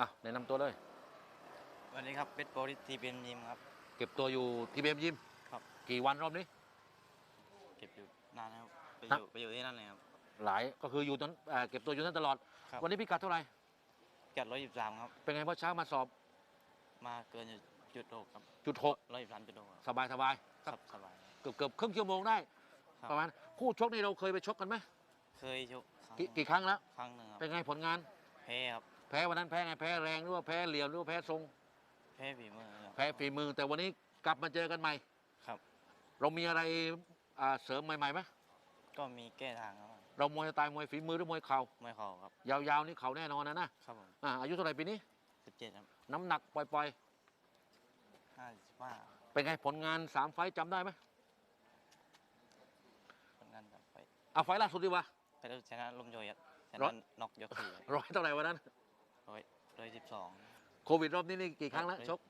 อะแนะนำตัวเลยวันนี้ครับเป็ดโปรลิสทีเป็นยิมครับ เก็บตัวอยู่ที่เบมยิมครับ กี่วันรอบนี้ เก็บอยู่นานแล้วไปครัอบยู่ไปอยู่ที่นั่นเลยครับ หลายก็คืออยู่นั้นเอ่อเก็บตัวอยู่นั้นตลอด ครับ วันนี้พิกัดเท่าไหร่กัดร้อยสิบสามครับ เป็นไงเมื่อเช้ามาสอบมาเกินอยู่จุดหกครับจุดหกร้อยสิบสามจุดหกครับสบายสบายครับสบาย เกือบเกือบครึ่งชั่วโมงได้ ครับ ประมาณคู่ชกนี่เราเคยไปชกกันไหมเคยชกครั้งกี่กี่ครั้งแล้ว ครั้งหนึ่งครับเป็นไงผลงานแพ้ครับ แพ้วันนั้นแพ้ไงแพ้แรงหรือว่าแพ้เหลี่ยมหรือว่าแพ้ทรง แพ้ฝีมือครับ แพ้ฝีมือ แต่วันนี้กลับมาเจอกันใหม่ครับ เรามีอะไรอ่าเสริมใหม่ๆไหมก็มีแก้ทางครับ เรามวยสไตล์มวยฝีมือหรือมวยเข่าไม่เข่าครับ ยาวๆนี่เข่าแน่นอนนะนะครับผมอ่าอายุเท่าไหร่ปีนี้ สิบเจ็ดครับน้ำหนักปล่อยห้าสิบห้าๆ เป็นไงผลงานสามไฟต์จำได้ไหมผลงานแบบไปเอาไฟต์ล่าสุดดีกว่า ไปแล้วชนะลมโยยครับชร้อนะยน็อกยกสี่ครับร้อยเท่าไหร่วันนั้น ร้อยร้อยสิบสองโควิดรอบนี้นี่กี่ครั้งแล้วร้อยชก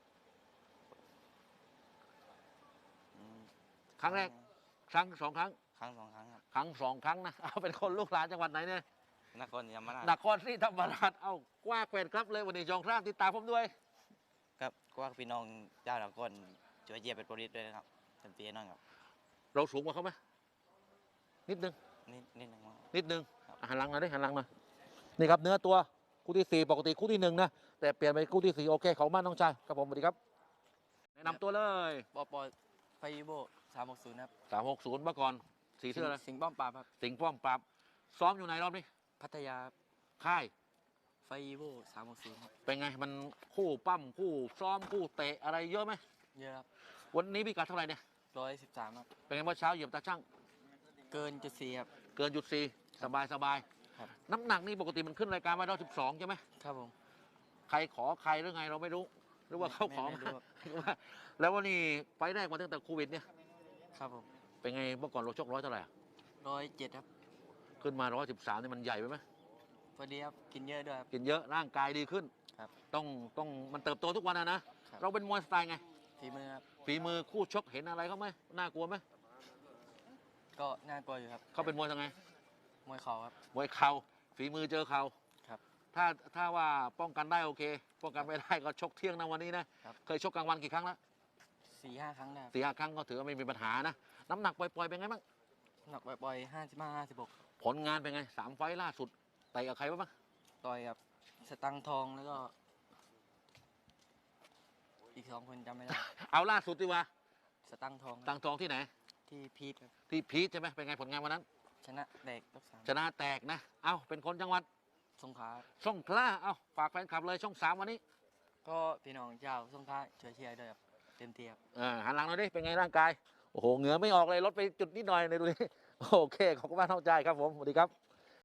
อืมครั้งแรก ครั้งสองครั้ง ครั้งสองครั้งครับ ครั้งสองครั้งนะเอาเป็นคนลูกหลานจังหวัดไหนเนี่ยนครศรีธรรมราชนครศรีธรรมราชเอากว้าแกวนครับเลยวันนี้จองคราบติดตามผมด้วย ครับก็ว่าพี่น้องเจ้าหลักคนช่วยเยียบเป็นโปรลิสด้วยนะครับเต็มที่แน่นอนครับ เราสูงกว่าเขาไหมนิดนึงนิดนิดนึงว่านิดนึงครับอะหันหลังหน่อยดิหันหลังหน่อยนี่ครับเนื้อตัว คู่ที่สี่ปกติคู่ที่หนึ่งนะ แต่เปลี่ยนไปคู่ที่สี่โอเคเขามากน้องชายครับผมสวัสดีครับ แนะนำตัวเลยปอปอไฟโบสามหกศูนย์ครับสามหกศูนย์เมื่อก่อนสีเสื้ออะไรสิงห์ป้อมปราบครับสิงห์ป้อมปราบซ้อมอยู่ไหนรอบนี้ พัทยาค่ายไฟโบสามหกศูนย์ครับเป็นไงมันคู่ปั้มคู่ซ้อมคู่เตะอะไรเยอะไหมเยอะครับวันนี้พิกัดเท่าไหร่เนี่ยร้อยสิบสามครับเป็นไงเมื่อเช้าเหยียบตาช่างเกินจุดสี่ครับเกินจุดสี่สบายสบาย ครับ น้ำหนักนี่ปกติมันขึ้นรายการมาร้อยสิบสองใช่ไหมครับผมใครขอใครหรือไงเราไม่รู้ หรือว่าเขาขอไม่มาไม่รู้ครับว่าแล้ววันนี้ไฟล์แรกมาตั้งแต่โควิดเนี่ย ครับผม เป็นไงเมื่อก่อนเราชกร้อยเท่าไหร่อะร้อยเจ็ดครับ ขึ้นมาร้อยสิบสามนี่มันใหญ่ไปไหมพอดีครับกินเยอะด้วยครับกินเยอะร่างกายดีขึ้นครับ ต้องต้องมันเติบโตทุกวันนะนะครับเราเป็นมวยสไตล์ไงฝีมือครับฝีมือคู่ชกเห็นอะไรเขาไหมน่ากลัวไหมก็น่ากลัวอยู่ครับ เขาเป็นมวยยังไง มวยเข่าครับ มวยเข่าฝีมือเจอเข่าครับ ถ้าถ้าว่าป้องกันได้โอเค ป้องกันไม่ได้ก็ชกเที่ยงนะวันนี้นะครับ เคยชกกลางวันกี่ครั้งแล้วสี่ห้าครั้งได้ครับสี่ห้าครั้งก็ถือว่าไม่มีปัญหานะน้ำหนักปล่อยๆเป็นไงบ้างหนักบ่อยๆห้าสิบห้าห้าสิบหกผลงานเป็นไงสามไฟล์ล่าสุดไต่กับใครบ้างต่อยกับสตังค์ทองแล้วก็ อีกสองคนจำไม่ได้ เอาล่าสุดดีกว่าสตังค์ทองตังทองที่ไหน ที่พีทครับที่พีชใช่ไหมเป็นไงผลงานวันนั้น ชนะเด็กยกสามชนะแตกนะ เอาเป็นคนจังหวัดสงขลาสงขลาเอาฝากแฟนคลับเลยช่องสามวันนี้ ก็พี่น้องเจ้าสงขลาช่วยเชียร์ด้วยครับเต็มที่ครับเออหันหลังหน่อยดิ เป็นไงร่างกาย โอ้โห เหงื่อไม่ออกเลย ลดไปจุดนิดหน่อยในดูดิ โอเค ขอบคุณมากเข้าใจครับผม สวัสดีครับ